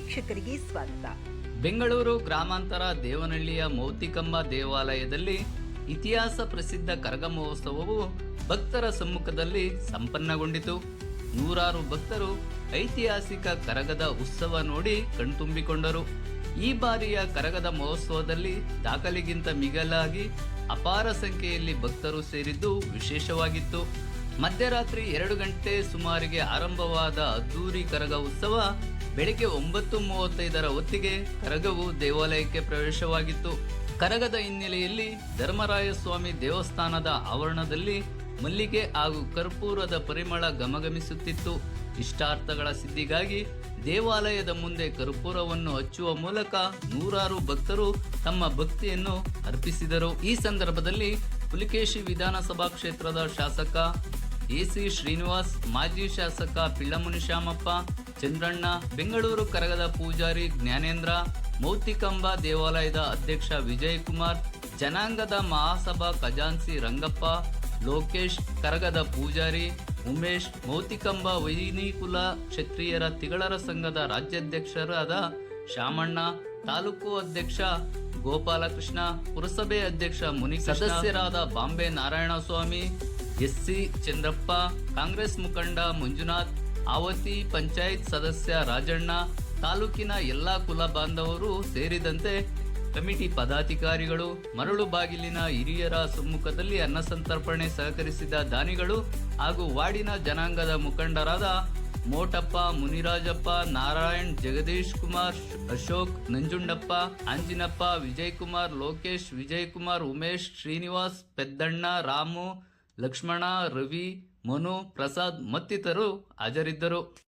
ವೀಕ್ಷಕರಿಗೆ ಸ್ವಾಗತ. ಬೆಂಗಳೂರು ಗ್ರಾಮಾಂತರ ದೇವನಹಳ್ಳಿಯ ಮೌತಿಕಂಬ ದೇವಾಲಯದಲ್ಲಿ ಇತಿಹಾಸ ಪ್ರಸಿದ್ಧ ಕರಗ ಮಹೋತ್ಸವವು ಭಕ್ತರ ಸಮ್ಮುಖದಲ್ಲಿ ಸಂಪನ್ನಗೊಂಡಿತು. ನೂರಾರು ಭಕ್ತರು ಐತಿಹಾಸಿಕ ಕರಗದ ಉತ್ಸವ ನೋಡಿ ಕಣ್ತುಂಬಿಕೊಂಡರು. ಈ ಬಾರಿಯ ಕರಗದ ಮಹೋತ್ಸವದಲ್ಲಿ ದಾಖಲೆಗಿಂತ ಮಿಗಲಾಗಿ ಅಪಾರ ಸಂಖ್ಯೆಯಲ್ಲಿ ಭಕ್ತರು ಸೇರಿದ್ದು ವಿಶೇಷವಾಗಿತ್ತು. ಮಧ್ಯರಾತ್ರಿ ಎರಡು ಗಂಟೆ ಸುಮಾರಿಗೆ ಆರಂಭವಾದ ಅದ್ದೂರಿ ಕರಗ ಉತ್ಸವ ಬೆಳಿಗ್ಗೆ ಒಂಬತ್ತು ಮೂವತ್ತೈದರ ಹೊತ್ತಿಗೆ ಕರಗವು ದೇವಾಲಯಕ್ಕೆ ಪ್ರವೇಶವಾಗಿತ್ತು. ಕರಗದ ಹಿನ್ನೆಲೆಯಲ್ಲಿ ಧರ್ಮರಾಯಸ್ವಾಮಿ ದೇವಸ್ಥಾನದ ಆವರಣದಲ್ಲಿ ಮಲ್ಲಿಗೆ ಹಾಗೂ ಕರ್ಪೂರದ ಪರಿಮಳ ಗಮಗಮಿಸುತ್ತಿತ್ತು. ಇಷ್ಟಾರ್ಥಗಳ ಸಿದ್ಧಿಗಾಗಿ ದೇವಾಲಯದ ಮುಂದೆ ಕರ್ಪೂರವನ್ನು ಹಚ್ಚುವ ಮೂಲಕ ನೂರಾರು ಭಕ್ತರು ತಮ್ಮ ಭಕ್ತಿಯನ್ನು ಅರ್ಪಿಸಿದರು. ಈ ಸಂದರ್ಭದಲ್ಲಿ ಪುಲಿಕೇಶಿ ವಿಧಾನಸಭಾ ಕ್ಷೇತ್ರದ ಶಾಸಕ ಎಸಿ ಶ್ರೀನಿವಾಸ್ ಮಾಜಿ ಶಾಸಕ ಪಿಳ್ಳಮುನಿ ಶ್ಯಾಮಪ್ಪ ಚಂದ್ರಣ್ಣ ಬೆಂಗಳೂರು ಕರಗದ ಪೂಜಾರಿ ಜ್ಞಾನೇಂದ್ರ ಮೌತಿಕಂಬ ದೇವಾಲಯದ ಅಧ್ಯಕ್ಷ ವಿಜಯ್ ಕುಮಾರ್ ಜನಾಂಗದ ಮಹಾಸಭಾ ಖಜಾನ್ಸಿ ರಂಗಪ್ಪ ಲೋಕೇಶ್ ಕರಗದ ಪೂಜಾರಿ ಉಮೇಶ್ ಮೌತಿಕಂಬ ವೈನಿಕುಲ ಕ್ಷತ್ರಿಯರ ತಿಗಳರ ಸಂಘದ ರಾಜ್ಯಾಧ್ಯಕ್ಷರಾದ ಶಾಮಣ್ಣ ತಾಲೂಕು ಅಧ್ಯಕ್ಷ ಗೋಪಾಲಕೃಷ್ಣ ಪುರಸಭೆ ಅಧ್ಯಕ್ಷ ಮುನಿ ಸದಸ್ಯರಾದ ಬಾಂಬೆ ನಾರಾಯಣಸ್ವಾಮಿ ಎಸ್ಸಿ ಚಂದ್ರಪ್ಪ, ಕಾಂಗ್ರೆಸ್ ಮುಖಂಡ ಮಂಜುನಾಥ್, ಆವತಿ ಪಂಚಾಯತ್ ಸದಸ್ಯ ರಾಜಣ್ಣ, ತಾಲೂಕಿನ ಎಲ್ಲಾ ಕುಲ ಬಾಂಧವರು ಸೇರಿದಂತೆ ಕಮಿಟಿ ಪದಾಧಿಕಾರಿಗಳು, ಮರಳು ಬಾಗಿಲಿನ ಹಿರಿಯರ ಸಮ್ಮುಖದಲ್ಲಿ ಅನ್ನಸಂತರ್ಪಣೆ ಸಹಕರಿಸಿದ ದಾನಿಗಳು ಹಾಗೂ ವಾರ್ಡಿನ ಜನಾಂಗದ ಮುಖಂಡರಾದ ಮೋಟಪ್ಪ, ಮುನಿರಾಜಪ್ಪ, ನಾರಾಯಣ್, ಜಗದೀಶ್ ಕುಮಾರ್ ಅಶೋಕ್, ನಂಜುಂಡಪ್ಪ ಅಂಜಿನಪ್ಪ ವಿಜಯ್ ಕುಮಾರ್, ಲೋಕೇಶ್, ವಿಜಯ್ ಕುಮಾರ್, ಉಮೇಶ್, ಶ್ರೀನಿವಾಸ್, ಪೆದ್ದಣ್ಣ, ರಾಮು ಲಕ್ಷ್ಮಣ ರವಿ ಮನು ಪ್ರಸಾದ್ ಮತ್ತಿತರರು ಹಾಜರಿದ್ದರು.